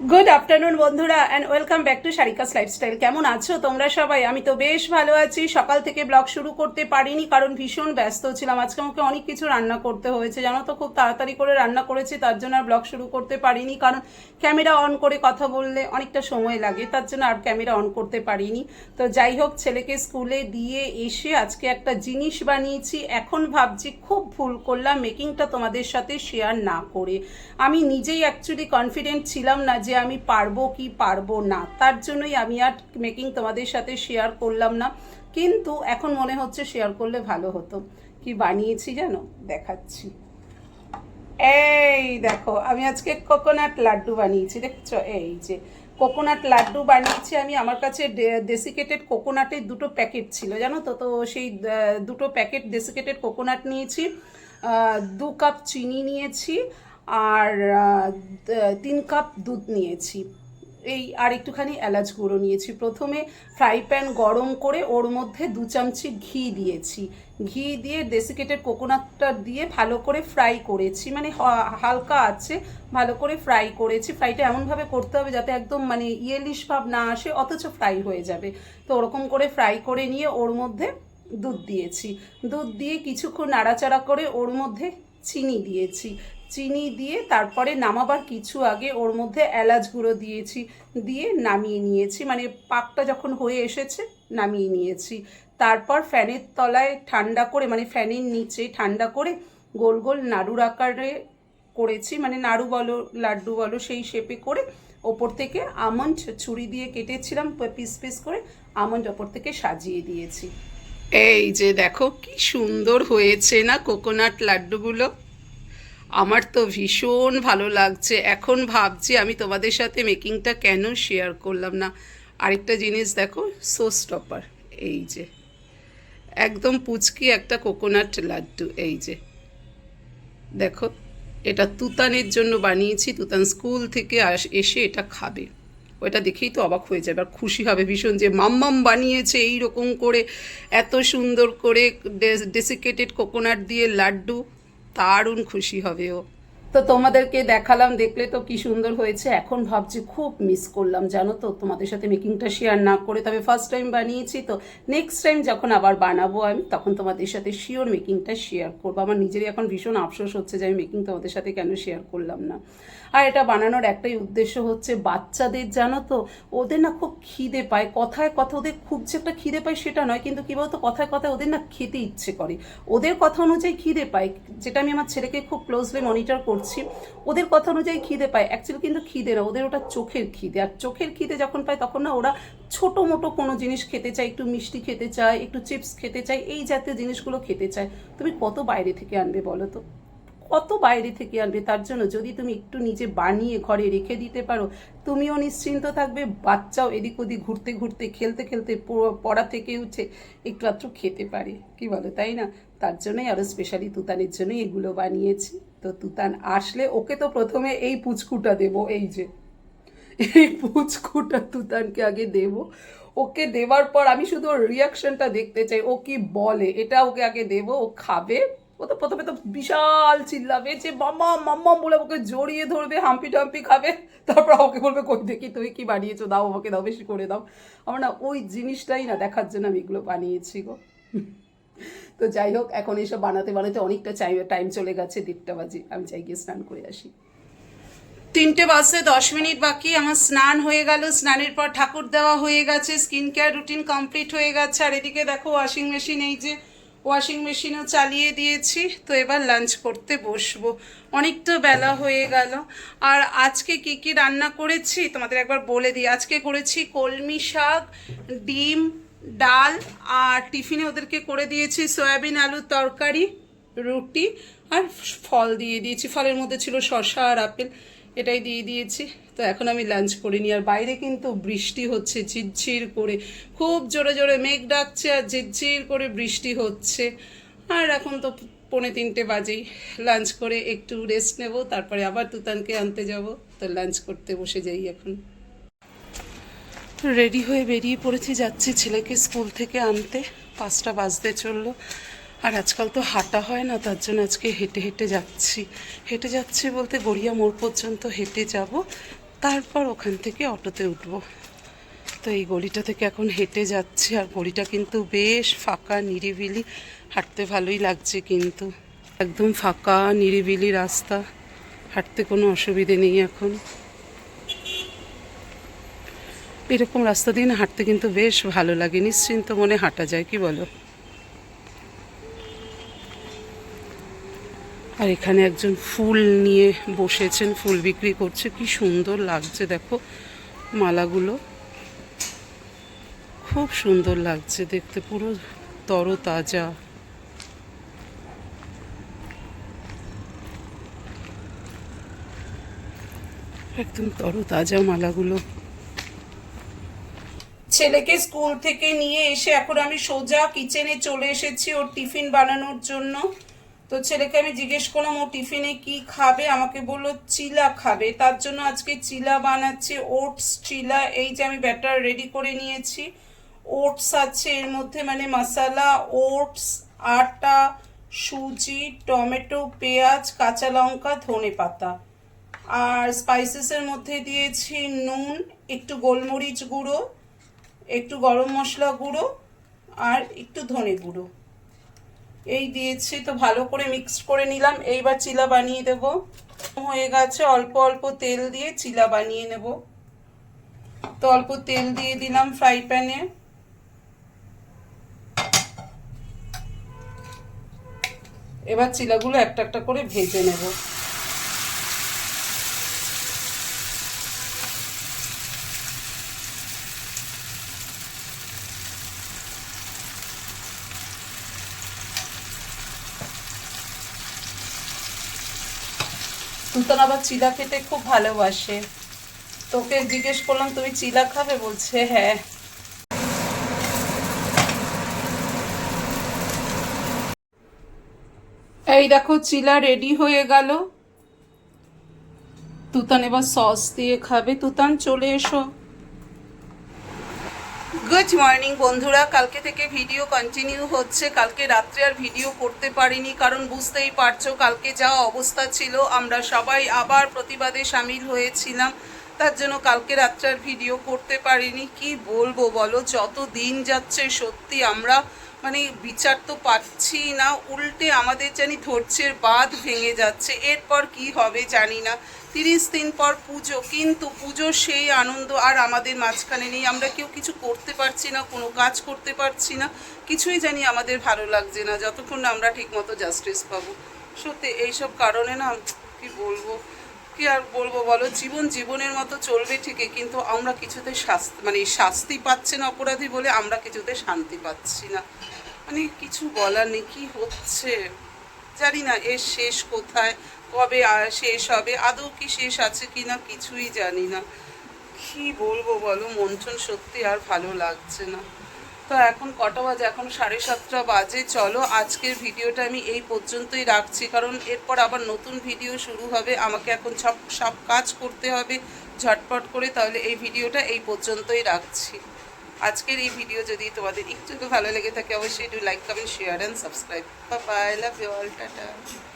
Good afternoon বন্ধুরা and welcome back to সারিকাস lifestyle কেমন আছো তোমরা সবাই? আমি তো বেশ ভালো আছি। সকাল থেকে ব্লগ শুরু করতে পারিনি, কারণ ভীষণ ব্যস্ত ছিলাম। আজকে আমাকে অনেক কিছু রান্না করতে হয়েছে। জানো তো, খুব তাড়াতাড়ি করে রান্না করেছি, তার জন্য আর ব্লগ শুরু করতে পারিনি, কারণ ক্যামেরা অন করে কথা বললে অনেকটা সময় লাগে, তার জন্য আর ক্যামেরা অন করতে পারিনি। তো যাই হোক, ছেলেকে স্কুলে দিয়ে এসে আজকে একটা জিনিস বানিয়েছি। এখন ভাবছি খুব ভুল করলাম মেকিংটা তোমাদের সাথে শেয়ার না করে। আমি নিজেই অ্যাকচুয়ালি কনফিডেন্ট ছিলাম না যে আমি পারব কি পারব না, তার জন্যই আমি আর মেকিং তোমাদের সাথে শেয়ার করলাম না। কিন্তু এখন মনে হচ্ছে শেয়ার করলে ভালো হতো। কি বানিয়েছি জানো? দেখাচ্ছি। এই দেখো, আমি আজকে কোকোনাট লাড্ডু বানিয়েছি, দেখছ? এই যে কোকোনাট লাড্ডু বানিয়েছি আমি। আমার কাছে ডেসিকেটেড কোকোনাটের দুটো প্যাকেট ছিল, জানো তো? তো সেই দুটো প্যাকেট ডেসিকেটেড কোকোনাট নিয়েছি দু কাপ চিনি নিয়েছি আর তিন কাপ দুধ নিয়েছি। এই আর একটুখানি এলাচ গুঁড়ো নিয়েছি। প্রথমে ফ্রাই প্যান গরম করে ওর মধ্যে দু চামচি ঘি দিয়েছি। ঘি দিয়ে ডেসিকেটেড কোকোনাটটা দিয়ে ভালো করে ফ্রাই করেছি। মানে হালকা আছে, ভালো করে ফ্রাই করেছি। ফ্রাইটা এমনভাবে করতে হবে যাতে একদম মানে ইয়েলিশ ভাব না আসে, অথচ ফ্রাই হয়ে যাবে। তো ওরকম করে ফ্রাই করে নিয়ে ওর মধ্যে দুধ দিয়েছি। দুধ দিয়ে কিছুক্ষণ নাড়াচাড়া করে ওর মধ্যে চিনি দিয়েছি। চিনি দিয়ে তারপরে নামাবার কিছু আগে ওর মধ্যে এলাচ গুঁড়ো দিয়েছি, দিয়ে নামিয়ে নিয়েছি। মানে পাকটা যখন হয়ে এসেছে, নামিয়ে নিয়েছি। তারপর ফ্যানের তলায় ঠান্ডা করে মানে ফ্যানের নিচে ঠান্ডা করে গোল গোল নাড়ুর আকারে করেছি। মানে নাড়ু বলো, লাড্ডু বলো, সেই শেপে করে ওপর থেকে আমন্ড ছুরি দিয়ে কেটেছিলাম পিস পিস করে আমন্ড ওপর থেকে সাজিয়ে দিয়েছি। এই যে দেখো, কি সুন্দর হয়েছে না কোকোনাট লাড্ডুগুলো? আমার তো ভীষণ ভালো লাগছে। এখন ভাবছি আমি তোমাদের সাথে মেকিংটা কেন শেয়ার করলাম না? আরেকটা জিনিস দেখো সোস স্টপার এই যে। একদম পুচকি একটা কোকোনাট লাড্ডু, এই যে। দেখো, এটা তুতানের জন্য বানিয়েছি, তুতান স্কুল থেকে এসে এটা খাবে। ওটা দেখেই তো অবাক হয়ে যাবে, আর খুশি হবে ভীষণ যে মাম্মাম বানিয়েছে এই রকম করে, এত সুন্দর করে ডেসিকেটেড কোকোনাট দিয়ে লাড্ডু। দারুণ খুশি হবে ও। তো তোমাদেরকে দেখালাম, দেখলে তো কি সুন্দর হয়েছে। এখন ভাবছি খুব মিস করলাম, জানো তো? তোমাদের সাথে মেকিংটা শেয়ার না করে তবে ফার্স্ট টাইম বানিয়েছি তো। নেক্সট টাইম যখন আবার বানাবো আমি, তখন তোমাদের সাথে শিওর মেকিংটা শেয়ার করব। আমার নিজেরই এখন ভীষণ আফসোস হচ্ছে যে আমি মেকিং তোমাদের সাথে কেন শেয়ার করলাম না। আর এটা বানানোর একটাই উদ্দেশ্য হচ্ছে বাচ্চাদের, জানো তো? ওদের না খুব খিদে পায়। কথায় কথা ওদের খুব যে একটা খিদে পায় সেটা নয়, কিন্তু কী বলতো? কথায় কথায় ওদের না খেতে ইচ্ছে করে। ওদের কথা অনুযায়ী খিদে পায়। যেটা আমি আমার ছেলেকে খুব ক্লোজলি মনিটর করছি ওদের কথা অনুযায়ী খিদে পায়। অ্যাকচুয়ালি কিন্তু খিদে না, ওদের ওটা চোখের খিদে। আর চোখের খিদে যখন পায়, তখন না ওরা ছোটো মোটো কোনো জিনিস খেতে চায়, একটু মিষ্টি খেতে চায়, একটু চিপস খেতে চায়, এই জাতীয় জিনিসগুলো খেতে চায়। তুমি কত বাইরে থেকে আনবে বলো তো? কত বাইরে থেকে আনবে? তার জন্য যদি তুমি একটু নিজে বানিয়ে ঘরে রেখে দিতে পারো, তুমিও নিশ্চিন্ত থাকবে, বাচ্চাও এদিক ওদিক ঘুরতে ঘুরতে, খেলতে খেলতে পড়া থেকে উঠে একটু আধটু খেতে পারে। কি বলো, তাই না? তার জন্যই আরও স্পেশালি তুতানের জন্যই এগুলো বানিয়েছি। তো তুতান আসলে ওকে তো প্রথমে এই পুচকুটা দেবো, এই যে। এই পুচকুটা তুতানকে আগে দেব। ওকে দেওয়ার পর আমি শুধু রিয়াকশনটা দেখতে চাই। ও কি বলে? এটা ওকে আগে দেব। ও খাবে। ও তো প্রথমে তো বিশাল চিল্লাবে, যে মাম্মা মাম্মা বলে ওকে জড়িয়ে ধরবে, হাম্পি টাম্পি খাবে, তারপর ওকে বলবে, কই দেখি তুই কি বানিয়েছো? দাও আমাকে দাও, বেশি করে দাও। আমার না ওই জিনিসটাই না দেখার জন্য আমি এগুলো বানিয়েছি গো। তো যাই হোক, এখন এসব বানাতে বানাতে অনেকটা টাইম চলে গেছে, দেড়টা বাজে, আমি চাই গিয়ে স্নান করে আসি। তিনটে বাজতে দশ মিনিট বাকি, আমার স্নান হয়ে গেল, স্নানের পর ঠাকুর দেওয়া হয়ে গেছে স্কিন কেয়ার রুটিন কমপ্লিট হয়ে গেছে, আর এদিকে দেখো ওয়াশিং মেশিন এই যে ওয়াশিং মেশিনও চালিয়ে দিয়েছি, তো এবার লাঞ্চ করতে বসবো। অনেকটা বেলা হয়ে গেল। আর আজকে কি কি রান্না করেছি তোমাদের একবার বলে দিই। আজকে করেছি কলমি শাক, ডিম, ডাল, আর টিফিনে ওদেরকে করে দিয়েছি সয়াবিন আলুর তরকারি, রুটি, আর ফল দিয়ে দিয়েছি। ফলের মধ্যে ছিল শসা আর আপেল। এটাই দিয়ে দিয়েছি। তো এখন আমি লাঞ্চ করিনি আর বাইরে কিন্তু বৃষ্টি হচ্ছে, ঝিরঝির করে। খুব জোরে জোরে মেঘ ডাকছে আর ঝিরঝির করে বৃষ্টি হচ্ছে। আর এখন তো পৌনে তিনটে বাজেই। লাঞ্চ করে একটু রেস্ট নেব, তারপরে আবার তুতানকে আনতে যাব। তো লাঞ্চ করতে বসে যাই এখন। রেডি হয়ে বেরিয়ে পড়েছি, যাচ্ছি ছেলেকে স্কুল থেকে আনতে। পাঁচটা বাজতে চলল। আর আজকাল তো হাঁটা হয় না, তার জন্য আজকে হেঁটে হেঁটে যাচ্ছি। হেঁটে যাচ্ছি বলতে গড়িয়া মোড় পর্যন্ত হেঁটে যাব, তারপর ওখান থেকে অটোতে উঠবো। তো এই গলিটা থেকে এখন হেঁটে যাচ্ছি, আর গলিটা কিন্তু বেশ ফাঁকা, নিরিবিলি। হাঁটতে ভালোই লাগছে কিন্তু। একদম ফাঁকা, নিরিবিলি রাস্তা। হাঁটতে কোনো অসুবিধে নেই এখন। এরকম রাস্তা দিয়ে হাঁটতে কিন্তু বেশ ভালো লাগে, নিশ্চিন্ত মনে হাঁটা যায়, কি বলো? আর এখানে একজন ফুল নিয়ে বসেছেন, ফুল বিক্রি করছে। কি সুন্দর লাগছে, দেখো মালাগুলো। খুব সুন্দর লাগছে দেখতে, পুরো তরতাজা। একদম তরতাজা মালাগুলো। ছেলেকে স্কুল থেকে নিয়ে এসে এখন আমি সোজা কিচেনে চলে এসেছি ওর টিফিন বানানোর জন্য। তো ছেলেকে আমি জিজ্ঞেস করলাম, ও টিফিনে কি খাবে? আমাকে বলল, চিলা খাবে। তার জন্য আজকে চিলা বানাচ্ছি, ওটস চিলা, এই যে আমি ব্যাটার রেডি করে নিয়েছি। ওটস আছে, এর মধ্যে মানে মশলা, ওটস, আটা, সুজি, টমেটো, পেঁয়াজ, কাঁচা লঙ্কা, ধনে পাতা। আর স্পাইসেসের মধ্যে দিয়েছি নুন, একটু গোলমরিচ গুঁড়ো, একটু গরম মশলা গুঁড়ো, আর একটু ধনে গুঁড়ো। এই দিয়েছি, তো ভালো করে মিক্সড করে নিলাম। এইবার চিলা বানিয়ে দেব। হয়ে গেছে, অল্প অল্প তেল দিয়ে চিলা বানিয়ে নেব। তো অল্প তেল দিয়ে দিলাম ফ্রাই প্যানে এবার চিলাগুলো একটা একটা করে ভেজে নেব। সুলতান আবার চিলা খেতে খুব ভালোবাসে। তোকে জিজ্ঞেস করলাম, তুমি চিলা খাবে? বলছে হ্যাঁ। এই দেখো, চিলা রেডি হয়ে গেল। তুতান এবার সস দিয়ে খাবে। তুতান, চলে এসো। গুড মর্নিং বন্ধুরা। কালকে থেকে ভিডিও কন্টিনিউ হচ্ছে। কালকে রাত্রে আর ভিডিও করতে পারিনি, কারণ বুঝতেই পারছ কালকে যা অবস্থা ছিল। আমরা সবাই আবার প্রতিবাদে সামিল হয়েছিলাম। তার জন্য কালকে রাত্রে আর ভিডিও করতে পারিনি। কি বলব বলো? যত দিন যাচ্ছে, সত্যি আমরা মানে বিচার তো পাচ্ছি না। উল্টে আমাদের জানি ধৈর্যের বাঁধ ভেঙে যাচ্ছে। এরপর কি হবে জানি না। তিরিশ দিন পর পুজো, কিন্তু পুজোর সেই আনন্দ আর আমাদের মাঝখানে নেই। আমরা কেউ কিছু করতে পারছি না, কোনো কাজ করতে পারছি না। কিছুই জানি আমাদের ভালো লাগছে না। যতক্ষণ না আমরা ঠিকমতো জাস্টিস পাবো। সত্যি এইসব কারণে না কি বলব? কি আর বলব বলো? জীবন জীবনের মতো চলবে ঠিকই, কিন্তু আমরা কিছুতে শাস্তি মানে শাস্তি পাচ্ছে না অপরাধী বলে আমরা কিছুতে শান্তি পাচ্ছি না। মানে কিছু বলার নেই, কি হচ্ছে? জানি না, এর শেষ কোথায়, কবে শেষ হবে, আদৌ কি শেষ আছে কি না কিছুই জানি না। কি বলব বলো? মন্থন সত্যি আর ভালো লাগছে না। তো এখন কটা বাজে? এখন সাড়ে সাতটা বাজে। চলো, আজকের ভিডিওটা আমি এই পর্যন্তই রাখছি। কারণ এরপর আবার নতুন ভিডিও শুরু হবে। আমাকে এখন সব সব কাজ করতে হবে ঝটপট করে। তাহলে এই ভিডিওটা এই পর্যন্তই রাখছি। আজকের এই ভিডিও যদি তোমাদের একটু ভালো লেগে থাকে, অবশ্যই do like comment share and subscribe bye love you all tata